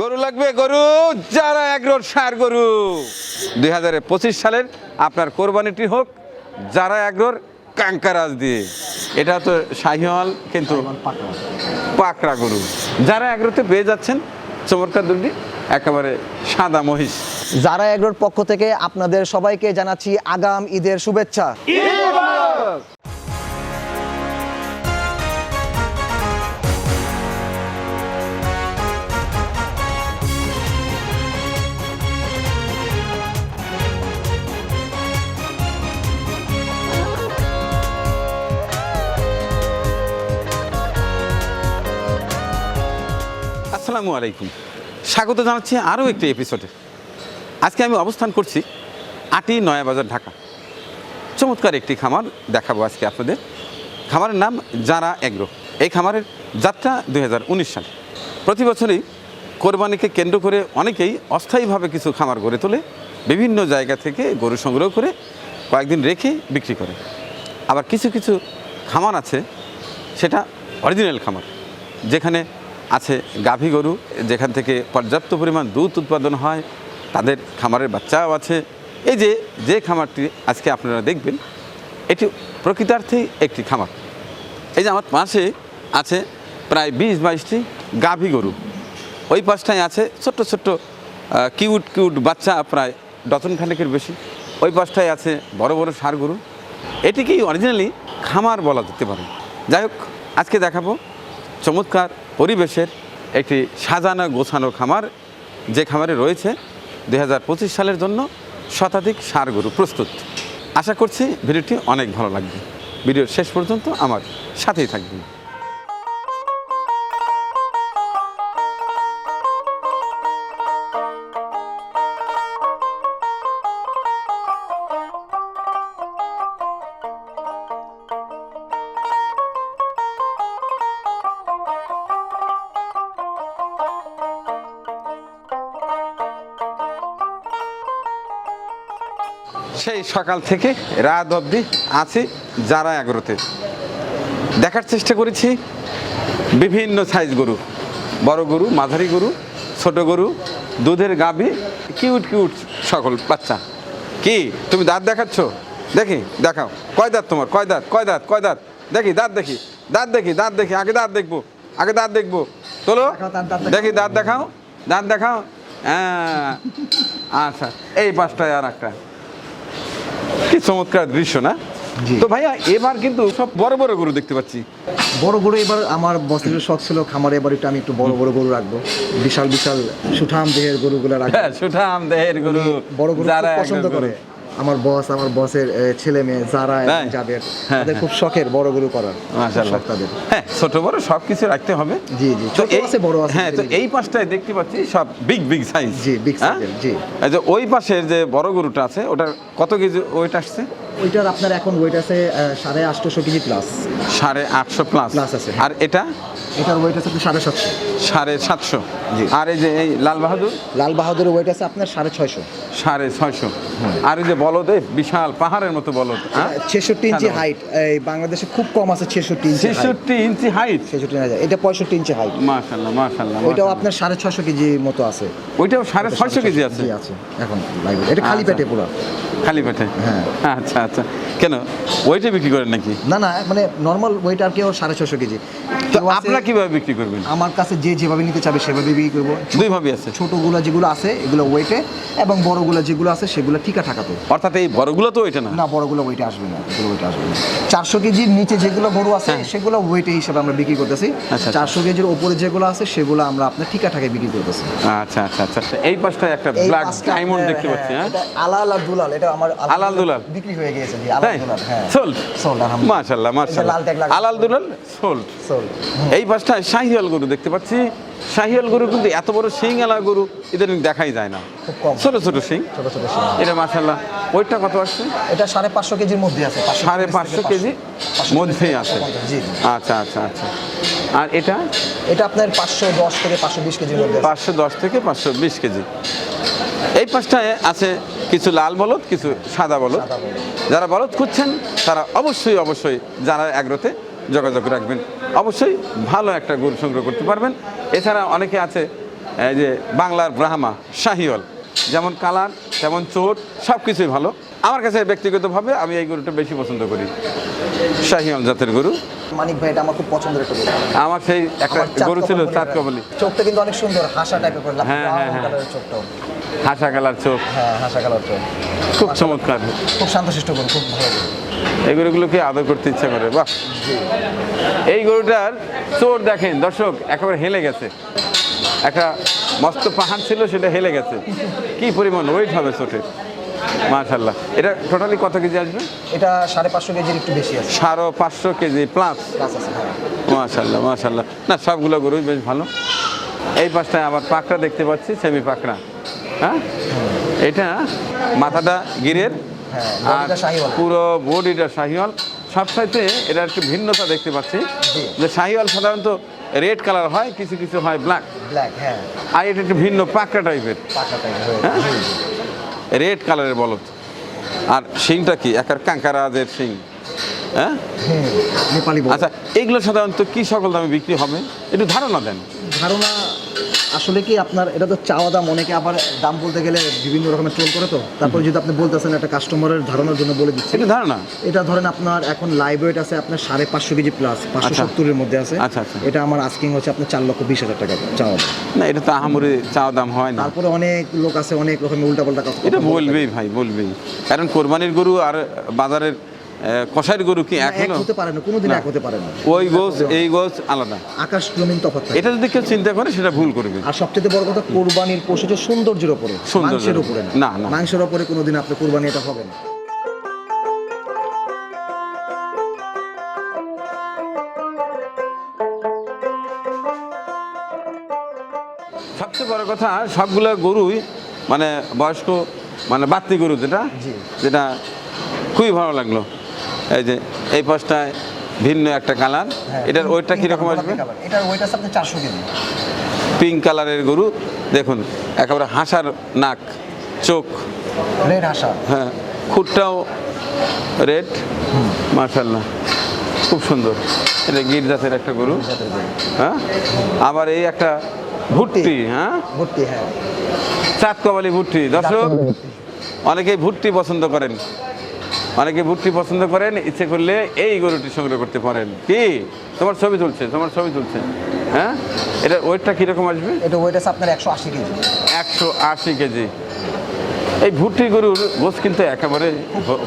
গরু লাগবে গরু যারা এগ্রোর সার গরু। দুই হাজার পঁচিশ সালের আপনার কোরবানিটি হোক যারা এগ্রোর কাঙ্কারাজ দিয়ে। এটা তো শাহিওয়াল কিন্তু পাকড়া গরু। যারা এগ্রোতে পেয়ে যাচ্ছেন চমৎকার দুটি একেবারে সাদা মহিষ। যারা এগ্রোর পক্ষ থেকে আপনাদের সবাইকে জানাচ্ছি আগাম ঈদের শুভেচ্ছা। আসসালামু আলাইকুম। স্বাগত জানাচ্ছি আরও একটি এপিসোডে। আজকে আমি অবস্থান করছি আটি নয়াবাজার, ঢাকা। চমৎকার একটি খামার দেখাবো আজকে আপনাদের। খামারের নাম যারা এগ্রো। এই খামারের যাত্রা দুই সাল। প্রতি বছরই কোরবানিকে কেন্দ্র করে অনেকেই অস্থায়ীভাবে কিছু খামার গড়ে তোলে, বিভিন্ন জায়গা থেকে গরু সংগ্রহ করে কয়েকদিন রেখে বিক্রি করে। আবার কিছু কিছু খামার আছে, সেটা অরিজিনাল খামার, যেখানে আছে গাভী গরু, যেখান থেকে পর্যাপ্ত পরিমাণ দুধ উৎপাদন হয়, তাদের খামারের বাচ্চাও আছে। এই যে যে খামারটি আজকে আপনারা দেখবেন, এটি প্রকৃতার্থেই একটি খামার। এই যে, আমার পাশে আছে প্রায় বিশ বাইশটি গাভী গরু। ওই পাশটায় আছে ছোট্ট ছোট্ট কিউট কিউট বাচ্চা প্রায় ডজন খানেকের বেশি। ওই পাশটায় আছে বড় বড় ষাঁড় গরু। এটিকেই অরিজিনালি খামার বলা যেতে পারে। যাই হোক, আজকে দেখাবো। চমৎকার পরিবেশের একটি সাজানো গোছানো খামার, যে খামারে রয়েছে দু হাজার পঁচিশ সালের জন্য শতাধিক সার গরু প্রস্তুত। আশা করছি ভিডিওটি অনেক ভালো লাগবে। ভিডিওর শেষ পর্যন্ত আমার সাথেই থাকবেন। সেই সকাল থেকে রাত অবধি আছি যারা এগারোতে। দেখার চেষ্টা করেছি বিভিন্ন সাইজ গরু। বড় গরু মাঝারি গরু ছোট গরু দুধের গাভী কিউট কিউট সকল বাচ্চা। কি তুমি দাঁত দেখাচ্ছ? দেখি দেখাও। কয় দাঁত তোমার? কয় দাঁত? কয় দাঁত? কয় দাঁত? দেখি দাঁত দেখি। দাঁত দেখি দাঁত দেখি। আগে দাঁত দেখব। আগে দাঁত দেখব। চলো। দেখি দাঁত দেখাও। দাঁত দেখাও। হ্যাঁ। আচ্ছা এই পাঁচটায় আর একটা কি চমৎকার দৃশ্য না? তো ভাইয়া এবার কিন্তু সব বড় বড় গরু দেখতে পাচ্ছি। বড় গরু এবার আমার বছরের শখ ছিল খামারে এবার একটু আমি একটু বড় বড় গরু রাখব। বিশাল বিশাল সুঠাম দেহের গরুগুলো রাখব। হ্যাঁ সুঠাম দেহের গরু বড় গরু পছন্দ করে। আমার বস আমার বসের ছেলে মেয়ে যারা যাদের হ্যাঁ, তাদের খুব শখের বড় গরু করার মাশাআল্লাহ। তাদের। হ্যাঁ ছোট বড় সব কিছু রাখতে হবে। জি, জি, তো ছোট এই- আছে, বড় আছে, হ্যাঁ তো এই পাশটায় দেখতে পাচ্ছি সব বিগ বিগ সাইজ জি, বিগ সাইজ জি। আচ্ছা যে ওই পাশের যে বড় গরুটা আছে ওটা কত কেজি ওয়েট আসছে? ওইটার আপনার এখন ওয়েট আছে সাড়ে আটশোশো কেজি প্লাস সাড়ে আটশো প্লাস Plus আছে। আর এটা? এটার ওয়েট আছে সাড়ে সাতশো। সাড়ে সাতশো। জি। আর এই যে এই লাল বাহাদুর? লাল বাহাদুরের ওয়েট আছে আপনার সাড়ে ছয়শো। সাড়ে ছয়শো। আর এই যে বলদে বিশাল পাহাড়ের মতো বলদ হ্যাঁ ছেষট্টি ইঞ্চি হাইট এই বাংলাদেশে খুব কম আছে ছেষট্টি ইঞ্চি ছেষট্টি ইঞ্চি হাইট ছেষট্টি হাজার এটা পঁয়ষট্টি ইঞ্চি হাইট মাশাল্লাহ মাশাল্লাহ ওইটাও। আপনার সাড়ে ছশো কেজি মতো আছে। ওইটাও সাড়ে ছয়শো কেজি আছে? আছে এখন এটা খালি আচ্ছা। পেটে পুরো। খালি পেটে? হ্যাঁ। আচ্ছা আচ্ছা কেন? ওইটা বিক্রি করেন নাকি? না না মানে নর্মাল ওয়েট আর সাড়ে ছশো কেজি। তো আপনারা কীভাবে বিক্রি করবেন? আমার কাছে যে যেভাবে নিতে চাবে সেভাবে বিক্রি করব। দুই ভাবে আছে। ছোটগুলো যেগুলো আছে এগুলো ওয়েটে এবং বড়গুলো যেগুলো আছে সেগুলো ঠিকা অর্থাৎ এই বড়গুলো তো ওইটা না? না বড়গুলো আসবে না এগুলো ওয়েটে আসবে না। চারশো কেজির নিচে যেগুলো গরু আছে হ্যাঁ। সেগুলো ওয়েটে হিসাবে আমরা বিক্রি করতেছি। আচ্ছা। চারশো কেজির ওপরে যেগুলো আছে সেগুলো আমরা আপনার ঠিকা ঠাকায় বিক্রি করতেছি। আচ্ছা আচ্ছা আচ্ছা আচ্ছা। এই পাশটায় একটা ব্ল্যাক ডায়মন্ড দেখতে পাচ্ছি হ্যাঁ? আলাল আর দুলাল এটা আমার আলাল দুলাল? বিক্রি হয়ে গিয়েছে জি আলাল দুলাল হ্যাঁ। সোল্ড এই যে মাশাল্লাহ লাল ট্যাগ লাগা আলাল দুলাল সোল্ড সোল্ড এই পাশটায় শাহিয়াল গরু দেখতে পাচ্ছি। শাহিয়াল গরু কিন্তু এত বড় শিং আলা গরু এদের দেখাই যায় না। ছোট ছোট শিং ছোট ছোট শিং। এটা মাশাল্লাহ ওইটা কত আসছে? এটা সাড়ে পাঁচশো কেজির মধ্যে আছে সাড়ে পাঁচশো কেজি মধ্যেই আছে। জি। আচ্ছা আচ্ছা আচ্ছা। আর এটা? এটা আপনার পাঁচশো দশ থেকে পাঁচশো বিশ কেজির মধ্যে পাঁচশো দশ থেকে পাঁচশো বিশ কেজি। এই পাশটায় আছে কিছু লাল বলদ কিছু সাদা বলদ। যারা বলদ খুঁজছেন তারা অবশ্যই অবশ্যই যারা এগ্রোতে যোগাযোগ রাখবেন। অবশ্যই ভালো একটা গরু সংগ্রহ করতে পারবেন। এছাড়া অনেকে আছে এই যে বাংলার ব্রাহ্মা শাহিওয়াল। যেমন কালার তেমন চোট সব কিছুই ভালো। আমার কাছে ব্যক্তিগতভাবে আমি এই গরুটা বেশি পছন্দ করি। শাহিওয়াল জাতের গরু। মানিক ভাই এটা আমার খুব পছন্দের একটা গরু। আমার সেই একটা গরু ছিল চাঁদ বলি কবলি চোখটা কিন্তু অনেক সুন্দর হাসা টাইপের করে হ্যাঁ, হ্যাঁ, হ্যাঁ। কালারের চোখটা হাসা কালার চোখ। হ্যাঁ হাসা কালার চোখ। খুব চমৎকার। খুব শান্তশিষ্ট গরু খুব ভালো গরু। এই গরুগুলোকে আদর করতে ইচ্ছা করে বাহ। এই গরুটার চোর দেখেন দর্শক একেবারে হেলে গেছে। একটা মস্ত পাহাড় ছিল সেটা হেলে গেছে। কি পরিমাণ ওয়েট হবে চোটে মাশাল্লাহ এটা টোটালি কত কেজি আসবে? এটা সাড়ে পাঁচশো কেজির একটু বেশি আছে। সাড়ে পাঁচশো কেজি প্লাস হ্যাঁ। মাশাল্লাহ মাশাল্লাহ না সবগুলো গরুই বেশ ভালো। এই পাশটায় আবার পাকড়া দেখতে পাচ্ছি সেমি পাকড়া। হ্যাঁ? এটা মাথাটা গিরের হ্যাঁ, আর পুরো বডিটা শাহিওয়াল। সব সাইতে এটা একটু ভিন্নতা দেখতে পাচ্ছি। যে শাহিওয়াল সাধারণত রেড কালার হয় কিছু কিছু হয় ব্ল্যাক ব্ল্যাক হ্যাঁ। আর এটা একটু ভিন্ন পাকড়া টাইপের পাকা টাইপের? রেড কালারের বলদ। আর শিংটা কি? একার কাঙ্কারাজের শিং। হ্যাঁ? আচ্ছা এইগুলো সাধারণত কি সকল দামে বিক্রি হবে? একটু ধারণা দেন। ধারণা আসলে কি আপনার এটা তো চাওয়া দাম অনেকে আবার দাম বলতে গেলে বিভিন্ন রকমের ট্রোল করে তো। তারপরে যদি আপনি বলতেছেন একটা কাস্টমারের ধারণার জন্য বলে দিচ্ছি। একটু ধারণা? এটা ধরেন আপনার এখন লাইভ ওয়েট আছে আপনার সাড়ে পাঁচশো কেজি প্লাস পাঁচশো আচ্ছা। সত্তরের মধ্যে আছে। আচ্ছা, আচ্ছা। এটা আমার আস্কিং হচ্ছে আপনার চার লক্ষ বিশ হাজার টাকা চাওয়া দাম। না এটা তো আহামরি চাওয়া দাম হয় না। তারপরে অনেক লোক আছে অনেক রকমের উল্টাপাল্টা কথা এটা বলবেই ভাই বলবেই। কারণ কোরবানির গরু আর বাজারের কষাইয়ের গরু কি এক হতে পারে না কোনোদিন এক হতে পারে না। ওই গোছ এই গোছ আলাদা। আকাশ জমিন তফাৎ এটা যদি কেউ চিন্তা করে সেটা ভুল করবে। আর সবচেয়ে বড় কথা কোরবানির পশু হচ্ছে সৌন্দর্যের উপরে মাংসের উপরে। উপরে না, না। মাংসের উপরে কোনোদিন আপনি কোরবানি এটা হবে না। সবচেয়ে বড় কথা সবগুলো গরুই মানে বয়স্ক মানে বাত্তি গরু যেটা যেটা খুবই ভালো লাগল। এই যে এই পাশটায় ভিন্ন একটা কালার। হ্যাঁ, এটার pink কীরকম আসবে? এটার ওয়েট আছে আপনি চারশো কেজি। পিঙ্ক কালারের গরু দেখুন একেবারে হাসার নাক চোখ। রেড হাসা। হ্যাঁ খুঁটটাও রেড মার্শাল্লাহ খুব সুন্দর। এটা গির জাতের একটা গরু। হ্যাঁ আবার এই একটা ভুট্টি হ্যাঁ? ভর্তি হ্যাঁ। চাঁদ কবালি ভুট্টি। দর্শক অনেকেই ভুট্টি পছন্দ করেন। অনেকে ভুট্টি পছন্দ করেন ইচ্ছে করলে এই গরুটি সংগ্রহ করতে পারেন। কি? তোমার ছবি তুলছে তোমার ছবি তুলছে। হ্যাঁ? এটা ওয়েটটা কীরকম আসবে? এটা ওয়েট আছে আপনার একশো আশি কেজি। একশো আশি কেজি। এই ভুট্টি গরুর গোস কিন্তু একেবারে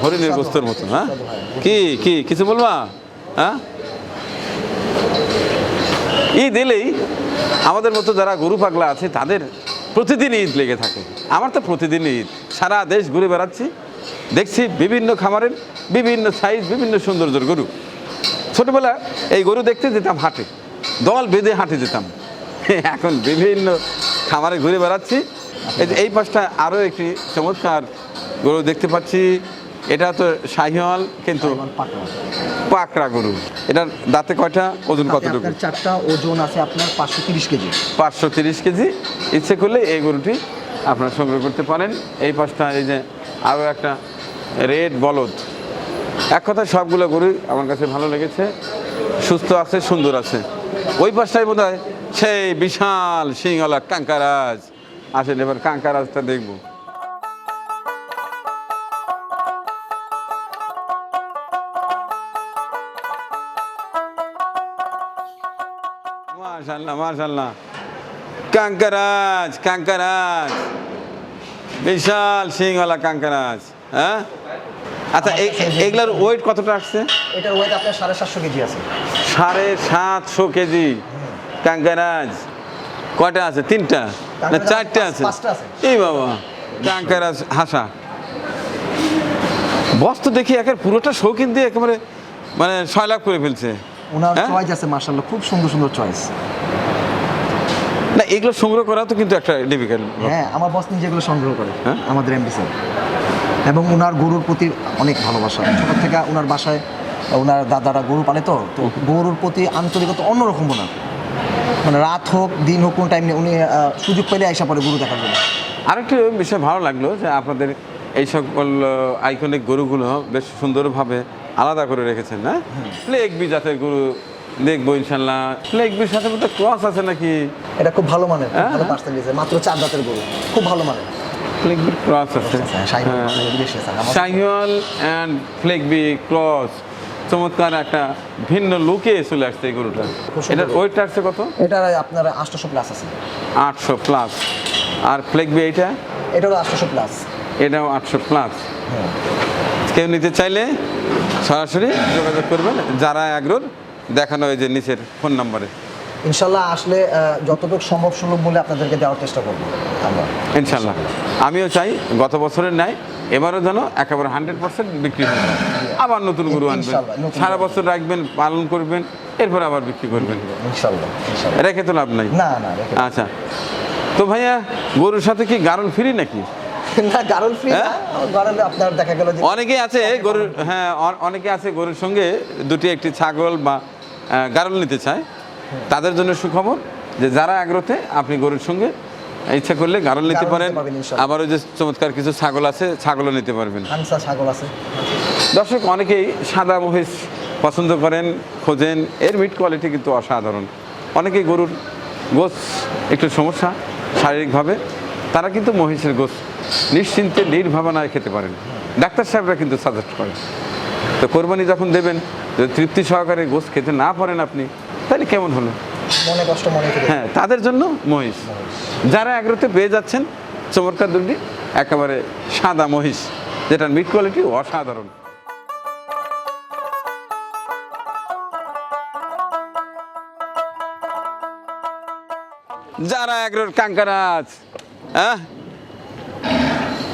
হরিণের গোস্তর মতো হ্যাঁ। কি কি কিছু বলবা? হ্যাঁ? ঈদ এলেই আমাদের মতো যারা গরু পাগলা আছে তাদের প্রতিদিন ঈদ লেগে থাকে। আমার তো প্রতিদিন ঈদ। সারা দেশ ঘুরে বেড়াচ্ছি। দেখছি বিভিন্ন খামারের বিভিন্ন সাইজ বিভিন্ন সৌন্দর্যের গরু। ছোটবেলা এই গরু দেখতে যেতাম হাটে দল বেঁধে হাটে যেতাম। এখন বিভিন্ন খামারে ঘুরে বেড়াচ্ছি। এই যে এই পাশটা আরও একটি চমৎকার গরু দেখতে পাচ্ছি। এটা তো শাহিওয়াল কিন্তু পাকড়া। গরু। এটার দাঁতে কয়টা ওজন কতটুকু? চারটা ওজন আছে আপনার পাঁচশো তিরিশ কেজি। পাঁচশো তিরিশ কেজি। ইচ্ছে করলে এই গরুটি আপনারা সংগ্রহ করতে পারেন। এই পাশটা এই যে আরও একটা রেড বলদ। এক কথায় সবগুলো গরুই আমার কাছে ভালো লেগেছে, সুস্থ আছে, সুন্দর আছে। ওই পাশটাই বোধ সেই বিশাল সিংহলা কাঙ্কারাজ। আসেন, এবার কাঙ্কারাজটা দেখব। মাশাল্লাহ মাশাল্লাহ। কাঙ্কারাজ কাঙ্কারাজ। বিশাল সিংওয়ালা কাঙ্কারাজ হ্যাঁ? আচ্ছা এগুলার ওয়েট কতটা আসছে? এটার ওয়েট আপনার সাড়ে সাতশো কেজি আছে। সাড়ে সাতশো কেজি। কাঙ্কারাজ কয়টা আছে? তিনটা? না চারটে আছে? এই বাবা কাঙ্কারাজ হাসা। বস্তু দেখি একের পুরোটা শৌখিন দিয়ে একেবারে মানে ছয় লাখ করে ফেলছে। ওনার হ্যাঁ? চয়েস আছে মার্শাল্লাহ খুব সুন্দর সুন্দর চয়েস না এগুলো সংগ্রহ করা তো কিন্তু একটা ডিফিকাল্ট হ্যাঁ আমার বস এগুলো সংগ্রহ করে হ্যাঁ? আমাদের এমডি স্যার এবং ওনার গরুর প্রতি অনেক ভালোবাসা। ছোট থেকে ওনার বাসায় ওনার দাদারা গরু পালে তো তো গরুর প্রতি আন্তরিকতা অন্যরকম ওনার। মানে রাত হোক দিন হোক কোনো টাইম নেই উনি সুযোগ পেলে আইসা পরে গরু দেখার জন্য। আরেকটি বিষয় ভালো লাগল যে আপনাদের এই সকল আইকনিক গরুগুলো বেশ সুন্দরভাবে আলাদা করে রেখেছেন না? প্লেগ বি জাতের গরু দেখব ইনশাল্লাহ। সাথে মধ্যে ক্রস আছে নাকি? এটা খুব ভালো। পার্সেন্টেজ মাত্র চার দাঁতের গরু খুব ভালো ক্রস আছে। Sahiwal, and Fleckvieh cross. চমৎকার একটা ভিন্ন লুকে চলে আসছে এই গরুটা। খুব সুন্দর। এটার ওয়েটটা আসছে কত? এটার আপনার প্লাস আছে। আটশো প্লাস। আর ফ্লেকবি এইটা? আটশোশো প্লাস। এটাও আটশো প্লাস। হ্যাঁ। কেউ নিতে চাইলে সরাসরি যোগাযোগ করবেন। যারা আগ্রহ দেখানো হয় যে নিচের ফোন নাম্বারে। ইনশাল্লাহ আসলে যতটুকু সম্ভব সুলভ মূল্যে আপনাদেরকে দেওয়ার চেষ্টা করব। আমরা। ইনশাল্লাহ। আমিও চাই গত বছরের ন্যায় এবারও যেন একেবারে হান্ড্রেড পার্সেন্ট বিক্রি হয়। আবার নতুন গরু আনবেন। সারা বছর রাখবেন পালন করবেন এরপর আবার বিক্রি করবেন। রেখে তো লাভ নাই। না না আচ্ছা। তো ভাইয়া গরুর সাথে কি গারল ফ্রি নাকি? না ফ্রি না। গারলে আপনার দেখা গেল যে অনেকে আছে গরুর হ্যাঁ অনেকে আছে গরুর সঙ্গে দুটি একটি ছাগল বা গারল নিতে চায় তাদের জন্য সুখবর যে যারা আগ্রহে আপনি গরুর সঙ্গে ইচ্ছা করলে গারল নিতে পারেন। আবার ওই যে চমৎকার কিছু ছাগল আছে ছাগলও নিতে পারবেন। ছাগল আছে। দর্শক অনেকেই সাদা মহিষ পছন্দ করেন খোঁজেন এর মিট কোয়ালিটি কিন্তু অসাধারণ। অনেকেই গরুর গোস একটু সমস্যা শারীরিকভাবে তারা কিন্তু মহিষের গোস নিশ্চিন্তে নির্ভাবনায় খেতে পারেন। ডাক্তার সাহেবরা কিন্তু সাজেস্ট করেন। তো কোরবানি যখন দেবেন যদি তৃপ্তি সহকারে গোস খেতে না পারেন আপনি তাহলে কেমন হলো? মনে কষ্ট মনে হ্যাঁ তাদের জন্য মহিষ। যারা আগ্রহতে পেয়ে যাচ্ছেন চমৎকার দুটি একেবারে সাদা মহিষ যেটার মিট কোয়ালিটি অসাধারণ। যারা আগ্রহ কাঙ্কারাজ হ্যাঁ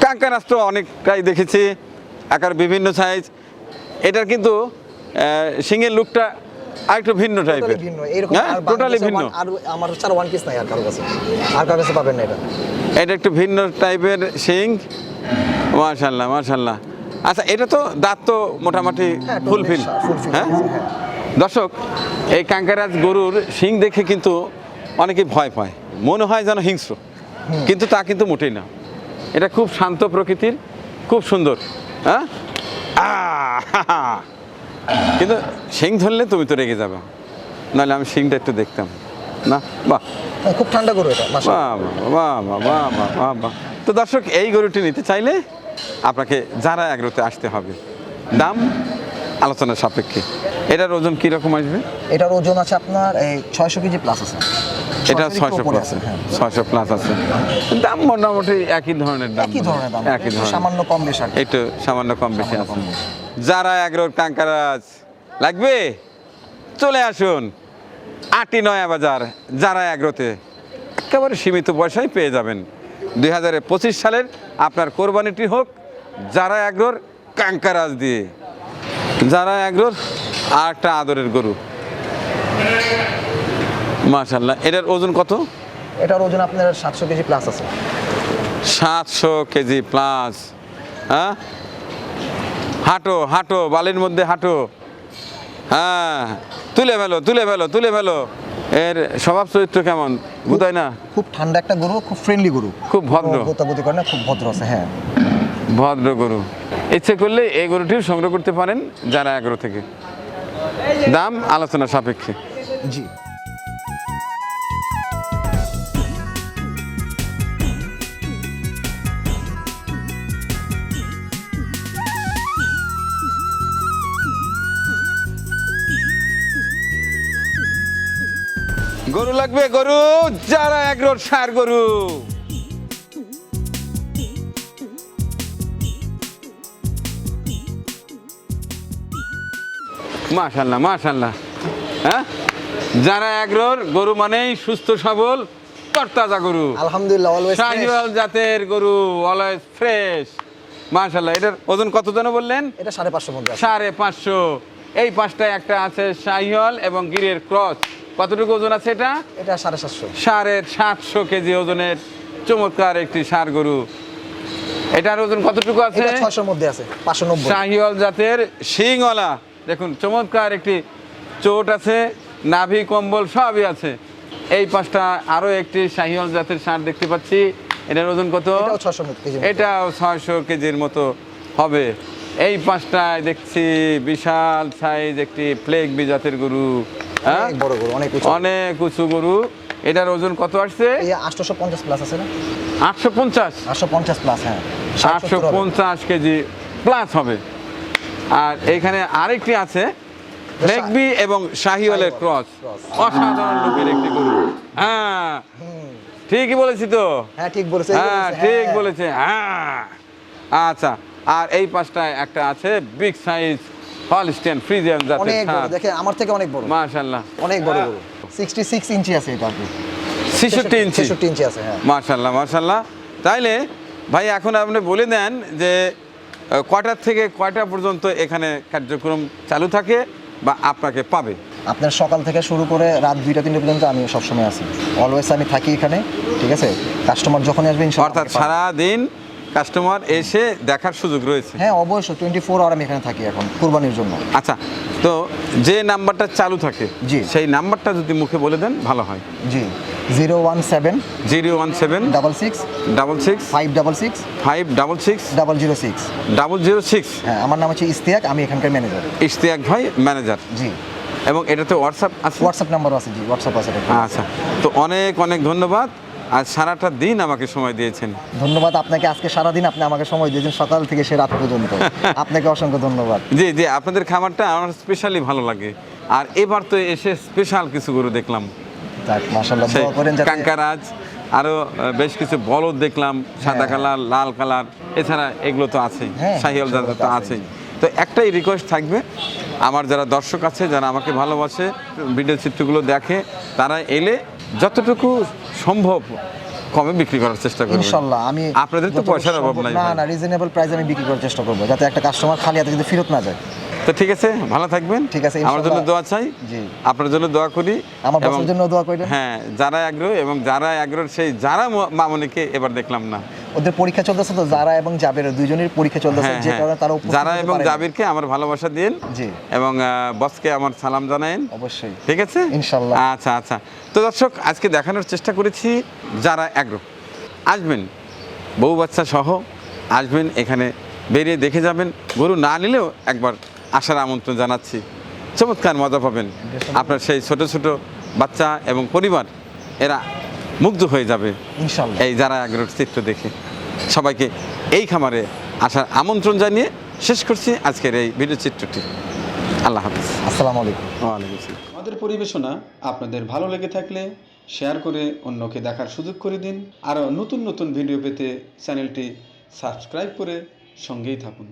কাঙ্কারাজ তো অনেকটাই দেখেছি আকার বিভিন্ন সাইজ এটার কিন্তু সিংহের লুকটা আরেকটু ভিন্ন টাইপের টোটালি ভিন্ন এরকম হ্যাঁ টোটালি ভিন্ন। আর আমার হচ্ছে ওয়ান পিস নাই আর কারও কাছে। আর কারও কাছে পাবেন না এটা। এটা একটু ভিন্ন টাইপের শিং মার্শাল্লাহ মার্শাল্লাহ আচ্ছা এটা তো দাঁত তো মোটামুটি হ্যাঁ, ফুলফিল হ্যাঁ? হ্যাঁ। দর্শক এই কাঙ্কারাজ গরুর শিং দেখে কিন্তু অনেকে ভয় পায়। মনে হয় যেন হিংস্র। কিন্তু তা কিন্তু মোটেই না। এটা খুব শান্ত প্রকৃতির খুব সুন্দর। হ্যাঁ। কিন্তু শিং ধরলে তুমি তো রেগে যাবে। নাহলে আমি শিংটা একটু দেখতাম। না? বাহ। হ্যাঁ, খুব ঠান্ডা গরু এটা মাশাআল্লাহ। বাহ বাহ বাহ বাহ বাহ বাহ বাহ তো দর্শক এই গরুটি নিতে চাইলে আপনাকে যারা এগ্রোতে আসতে হবে দাম আলোচনার সাপেক্ষে। এটার ওজন কীরকম আসবে? এটার ওজন আছে আপনার এই ছয়শো কেজি প্লাস আছে। এটা ছয়শো প্লাস আছে, হ্যাঁ। ছয়শো প্লাস আছে। দাম মোটামুটি একই ধরনের দাম একই ধরনের দাম। একই ধরনের। সামান্য কম বেশ একটু সামান্য কম বেশি আছে। যারা এগ্রোর কাঙ্কারাজ লাগবে? চলে আসুন। আটি নয়া বাজার যারা এগ্রোতে একেবারে সীমিত পয়সায় পেয়ে যাবেন। দুই হাজার পঁচিশ সালের আপনার কোরবানিটি হোক যারা এগ্রোর কাঙ্কারাজ দিয়ে। যারা এগ্রোর আর একটা আদরের গরু। মাশাল্লাহ এটার ওজন কত? এটার ওজন আপনার সাতশো কেজি প্লাস আছে। সাতশো কেজি প্লাস হ্যাঁ? হাঁটো হাঁটো বালির মধ্যে হাঁটো। হ্যাঁ তুলে ফেলো তুলে ফেলো তুলে ফেলো। এর স্বভাব চরিত্র কেমন? বুঝাই না? খুব ঠান্ডা একটা গরু খুব ফ্রেন্ডলি গরু। খুব ভদ্র। গোতাগুতি করে না খুব ভদ্র আছে হ্যাঁ। ভদ্র গরু। ইচ্ছে করলে এই গরুটিও সংগ্রহ করতে পারেন যারা এগারো থেকে। দাম আলোচনা সাপেক্ষে। জি। লাগবে গরু যারা এগ্রোর সার গরু। মাশাল্লাহ মাশাল্লাহ। হ্যাঁ? যারা এগ্রোর গরু মানেই সুস্থ সবল তরতাজা গরু। আলহামদুলিল্লাহ অলওয়েজ শাহিওয়াল জাতের গরু অলওয়েজ ফ্রেশ মাশাল্লাহ এটার ওজন কত জন বললেন? এটা সাড়ে আছে। সাড়ে পাঁচশো। এই পাঁচটায় একটা আছে শাহিওয়াল এবং গিরের ক্রস। কতটুকু ওজন আছে এটা? এটা সাড়ে সাতশো। সাড়ে সাতশো কেজি ওজনের চমৎকার একটি সার গরু। এটার ওজন কতটুকু আছে? এটা ছয়শোর মধ্যে আছে পাঁচশো নব্বই। শাহিওয়াল জাতের শিংওয়ালা। দেখুন চমৎকার একটি চোট আছে নাভি কম্বল সবই আছে। এই পাঁচটা আরও একটি শাহিওয়াল জাতের সার দেখতে পাচ্ছি। এটার ওজন কত? এটাও ছয়শো কেজি এটাও ছয়শো কেজির মতো হবে। এই পাঁচটায় দেখছি বিশাল সাইজ একটি প্লেগ বি জাতের গরু। হ্যাঁ? অনেক বড় গরু অনেক উঁচু। অনেক উঁচু গরু। এটার ওজন কত আসছে? এই আটশোশো পঞ্চাশ প্লাস আছে না? আটশো পঞ্চাশ? আটশো পঞ্চাশ প্লাস হ্যাঁ। আটশো কেজি প্লাস হবে। আর এখানে আরেকটি আছে ফ্লেগবি এবং শাহিওয়ালের ক্রস। অসাধারণ লোকের একটি গরু। হ্যাঁ। ঠিকই বলেছি তো? হ্যাঁ ঠিক বলেছে হ্যাঁ ঠিক হ্যাঁ। বলেছে হ্যাঁ। আচ্ছা আর এই পাশটায় একটা আছে বিগ সাইজ হলস্টেন ফ্রিজিয়ান জাতের অনেক বড় ছাদ দেখে আমার থেকে অনেক বড়। মাশাল্লাহ অনেক বড় গরু সিক্সটি সিক্স ইঞ্চি আছে এটা কি ছেষট্টি ইঞ্চি ছেষট্টি ইঞ্চি আছে হ্যাঁ। মাশাল্লাহ মাশাল্লাহ তাইলে ভাই এখন আপনি বলে দেন যে কয়টার থেকে কয়টা পর্যন্ত এখানে কার্যক্রম চালু থাকে বা আপনাকে পাবে? আপনার সকাল থেকে শুরু করে রাত দুইটা তিনটা পর্যন্ত আমি সবসময় আছি। অলওয়েজ আমি থাকি এখানে ঠিক আছে? কাস্টমার যখনই আসবে অর্থাৎ সারা দিন কাস্টমার এসে দেখার সুযোগ রয়েছে? হ্যাঁ অবশ্যই টোয়েন্টি ফোর আওয়ার আমি এখানে থাকি এখন কুরবানির জন্য। আচ্ছা তো যে নাম্বারটা চালু থাকে জি। সেই নাম্বারটা যদি মুখে বলে দেন ভালো হয়। জি zero one seven zero one seven double six double six five double six five double six double zero six double zero six. হ্যাঁ আমার নাম হচ্ছে ইস্তিয়াক আমি এখানকার ম্যানেজার ইশতিয়াক ভাই ম্যানেজার জি। এবং এটাতে হোয়াটসঅ্যাপ আছে? হোয়াটসঅ্যাপ নাম্বারও আছে জি হোয়াটসঅ্যাপ আছে। আচ্ছা তো অনেক অনেক ধন্যবাদ। আর সারাটা দিন আমাকে সময় দিয়েছেন। ধন্যবাদ আপনাকে আজকে সারাদিন আপনি আমাকে সময় দিয়েছেন সকাল থেকে সে রাত পর্যন্ত। আপনাকে অসংখ্য ধন্যবাদ। জি জি আপনাদের খাবারটা আমার স্পেশালি ভালো লাগে। আর এবার তো এসে স্পেশাল কিছু গরু দেখলাম। যাক মাশাআল্লাহ দোয়া করেন যাতে কাঙ্কারাজ আরও বেশ কিছু বলদ দেখলাম সাদা হ্যাঁ। কালার লাল কালার এছাড়া এগুলো তো আছেই হ্যাঁ, শাহিয়াল জাতের তো তো আছেই। তো একটাই রিকোয়েস্ট থাকবে আমার যারা দর্শক আছে যারা আমাকে ভালোবাসে ভিডিও চিত্রগুলো দেখে তারা এলে যতটুকু সম্ভব কমে বিক্রি করার চেষ্টা করবে ইনশাল্লাহ আমি আপনাদের তো পয়সার অভাব নাই না না রিজনেবল প্রাইসে আমি বিক্রি করার চেষ্টা করব যাতে একটা কাস্টমার খালি হাতে যদি ফেরত না যায়। তো ঠিক আছে ভালো থাকবেন। ঠিক আছে, আমার জন্য দোয়া চাই। জি। আপনার জন্য দোয়া করি আমার বছর জন্য দোয়া করবেন হ্যাঁ যারা আগ্রহ এবং যারা আগ্রহ সেই যারা মামনিকে এবার দেখলাম না। ওদের পরীক্ষা চলতেছে তো যারা এবং জাবের দুইজনের পরীক্ষা চলতেছে হ্যাঁ যে হ্যাঁ। কারণে তারা উপস্থিত যারা এবং। জাবিরকে আমার ভালোবাসা দিন জি। এবং বসকে আমার সালাম জানায়েন অবশ্যই। ঠিক আছে? ইনশাল্লাহ। আচ্ছা আচ্ছা। তো দর্শক আজকে দেখানোর চেষ্টা করেছি যারা আগ্রহ আসবেন বউ বাচ্চা সহ আসবেন এখানে বেরিয়ে দেখে যাবেন। গরু না নিলেও একবার আসার আমন্ত্রণ জানাচ্ছি। চমৎকার মজা পাবেন। আপনার সেই ছোট ছোট বাচ্চা এবং পরিবার এরা মুগ্ধ হয়ে যাবে। এই যারা আগ্রহ চিত্র দেখে। সবাইকে এই খামারে আসার আমন্ত্রণ জানিয়ে শেষ করছি আজকের এই ভিডিও চিত্রটি। আল্লাহ হাফিজ। আসসালামু আলাইকুম। ওয়ালাইকুম আসসালাম। আমাদের পরিবেশনা আপনাদের ভালো লেগে থাকলে শেয়ার করে অন্যকে দেখার সুযোগ করে দিন। আরও নতুন নতুন ভিডিও পেতে চ্যানেলটি সাবস্ক্রাইব করে সঙ্গেই থাকুন।